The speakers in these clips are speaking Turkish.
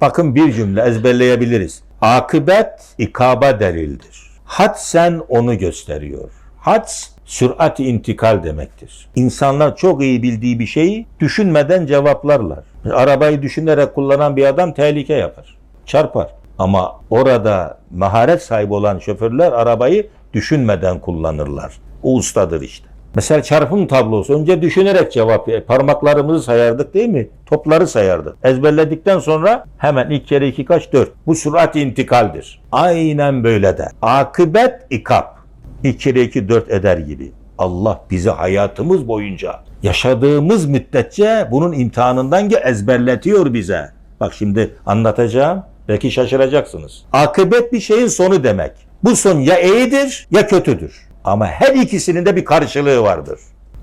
Bakın bir cümle ezberleyebiliriz. Akıbet ikaba delildir. Had sen onu gösteriyor. Had sürat intikal demektir. İnsanlar çok iyi bildiği bir şeyi düşünmeden cevaplarlar. Arabayı düşünerek kullanan bir adam tehlike yapar. Çarpar. Ama orada maharet sahibi olan şoförler arabayı düşünmeden kullanırlar. O ustadır işte. Mesela çarpım tablosu önce düşünerek cevap ver. Parmaklarımızı sayardık değil mi? Topları sayardık. Ezberledikten sonra hemen ilk kere iki kaç dört. Bu sürat intikaldir. Aynen böyle de. Akıbet ikap. İki kere iki dört eder gibi. Allah bizi hayatımız boyunca yaşadığımız müddetçe bunun imtihanından ezberletiyor bize. Bak şimdi anlatacağım. Belki şaşıracaksınız. Akıbet bir şeyin sonu demek. Bu son ya iyidir ya kötüdür. Ama her ikisinin de bir karşılığı vardır.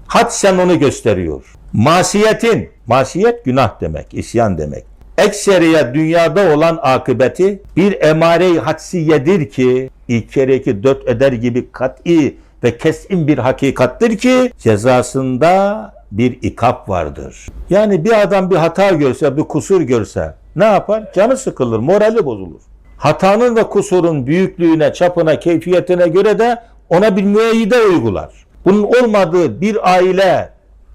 Had sen onu gösteriyor. Masiyetin, masiyet günah demek, isyan demek. Ekseriye dünyada olan akıbeti bir emare-i hadsiyedir ki ilk kere iki dört eder gibi kat'i ve kesin bir hakikattir ki cezasında bir ikap vardır. Yani bir adam bir hata görse, bir kusur görse ne yapar? Canı sıkılır, morali bozulur. Hatanın ve kusurun büyüklüğüne, çapına, keyfiyetine göre de ona bir müeyyide uygular. Bunun olmadığı bir aile,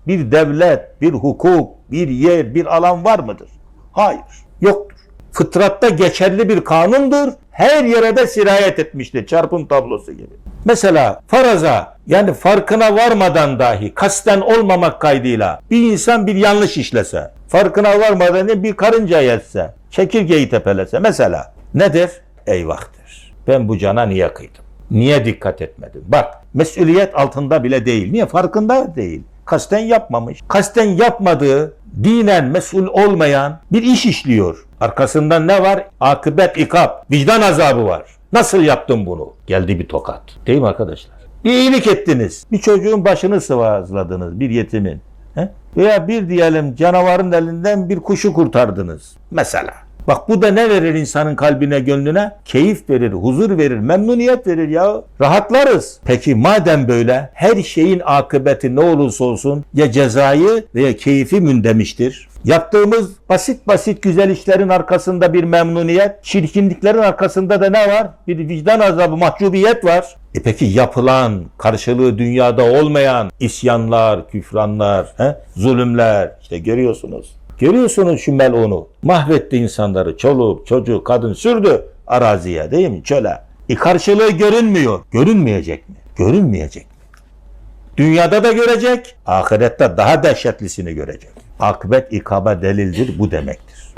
bir devlet, bir hukuk, bir yer, bir alan var mıdır? Hayır, yoktur. Fıtratta geçerli bir kanundur. Her yere de sirayet etmiştir çarpım tablosu gibi. Mesela faraza yani farkına varmadan dahi kasten olmamak kaydıyla bir insan bir yanlış işlese, farkına varmadan bir karınca yetse, çekirgeyi tepelese mesela nedir? Eyvahtır. Ben bu cana niye kıydım? Niye dikkat etmedim? Bak mesuliyet altında bile değil. Niye? Farkında değil. Kasten yapmamış. Kasten yapmadığı, dinen mesul olmayan bir iş işliyor. Arkasından ne var? Akıbet ikap. Vicdan azabı var. Nasıl yaptın bunu? Geldi bir tokat. Değil mi arkadaşlar? Bir iyilik ettiniz. Bir çocuğun başını sıvazladınız. Bir yetimin. He? Veya bir diyelim canavarın elinden bir kuşu kurtardınız. Mesela. Bak bu da ne verir insanın kalbine, gönlüne? Keyif verir, huzur verir, memnuniyet verir ya. Rahatlarız. Peki madem böyle her şeyin akıbeti ne olursa olsun ya cezayı veya keyfi mündemiştir. Yaptığımız basit basit güzel işlerin arkasında bir memnuniyet, çirkinliklerin arkasında da ne var? Bir vicdan azabı, mahcubiyet var. E peki yapılan, karşılığı dünyada olmayan isyanlar, küfranlar, he? zulümler işte görüyorsunuz. Görüyorsunuz şu melunu. Mahvetti insanları. Çoluk, çocuk, kadın sürdü araziye değil mi? Çöle. E karşılığı görünmüyor. Görünmeyecek mi? Görünmeyecek? Dünyada da görecek, ahirette daha dehşetlisini görecek. Akıbet ikaba delildir bu demektir.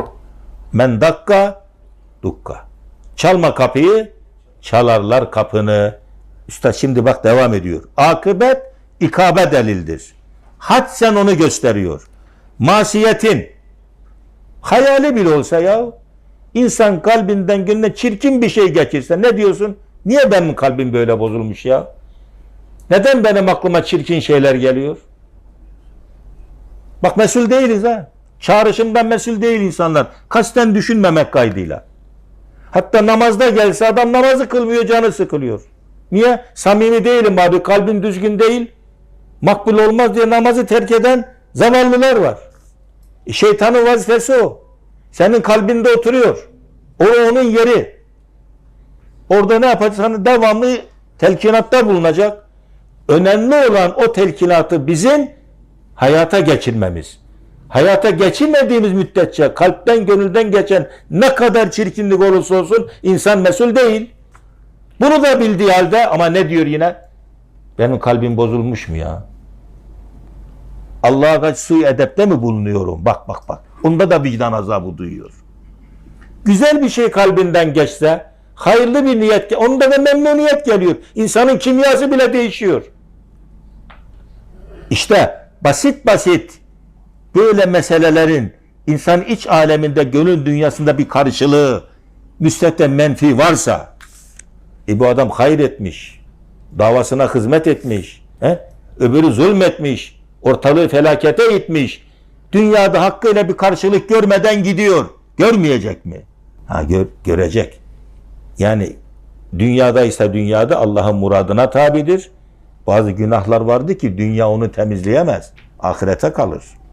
Men dakka, dukka. Çalma kapıyı, çalarlar kapını. Usta şimdi bak devam ediyor. Akıbet ikabe delildir. Had sen onu gösteriyor. Masiyetin hayali bile olsa ya insan kalbinden gönlüne çirkin bir şey geçirse ne diyorsun? Niye benim kalbim böyle bozulmuş ya? Neden benim aklıma çirkin şeyler geliyor? Bak mesul değiliz ha. Çağrışımdan mesul değil insanlar. Kasten düşünmemek kaydıyla. Hatta namazda gelse adam namazı kılmıyor canı sıkılıyor. Niye? Samimi değilim abi kalbim düzgün değil. Makbul olmaz diye namazı terk eden zavallılar var. E, Şeytanın vazifesi o. Senin kalbinde oturuyor. O onun yeri. Orada ne yapacak? Sana devamlı telkinatta bulunacak. Önemli olan o telkinatı bizim hayata geçirmemiz. Hayata geçirmediğimiz müddetçe kalpten gönülden geçen ne kadar çirkinlik olursa olsun insan mesul değil. Bunu da bildiği halde ama ne diyor yine? Benim kalbim bozulmuş mu ya? Allah'a karşı suyu edepte mi bulunuyorum? Bak bak bak. Onda da vicdan azabı duyuyor. Güzel bir şey kalbinden geçse, hayırlı bir niyet, onda da memnuniyet geliyor. İnsanın kimyası bile değişiyor. İşte basit basit böyle meselelerin insan iç aleminde, gönül dünyasında bir karşılığı, müstehten menfi varsa, e bu adam hayır etmiş, davasına hizmet etmiş, he? öbürü zulmetmiş, ortalığı felakete itmiş, dünyada hakkıyla bir karşılık görmeden gidiyor. Görmeyecek mi? Ha gör, görecek. Yani dünyada ise dünyada Allah'ın muradına tabidir. Bazı günahlar vardı ki dünya onu temizleyemez. Ahirete kalır.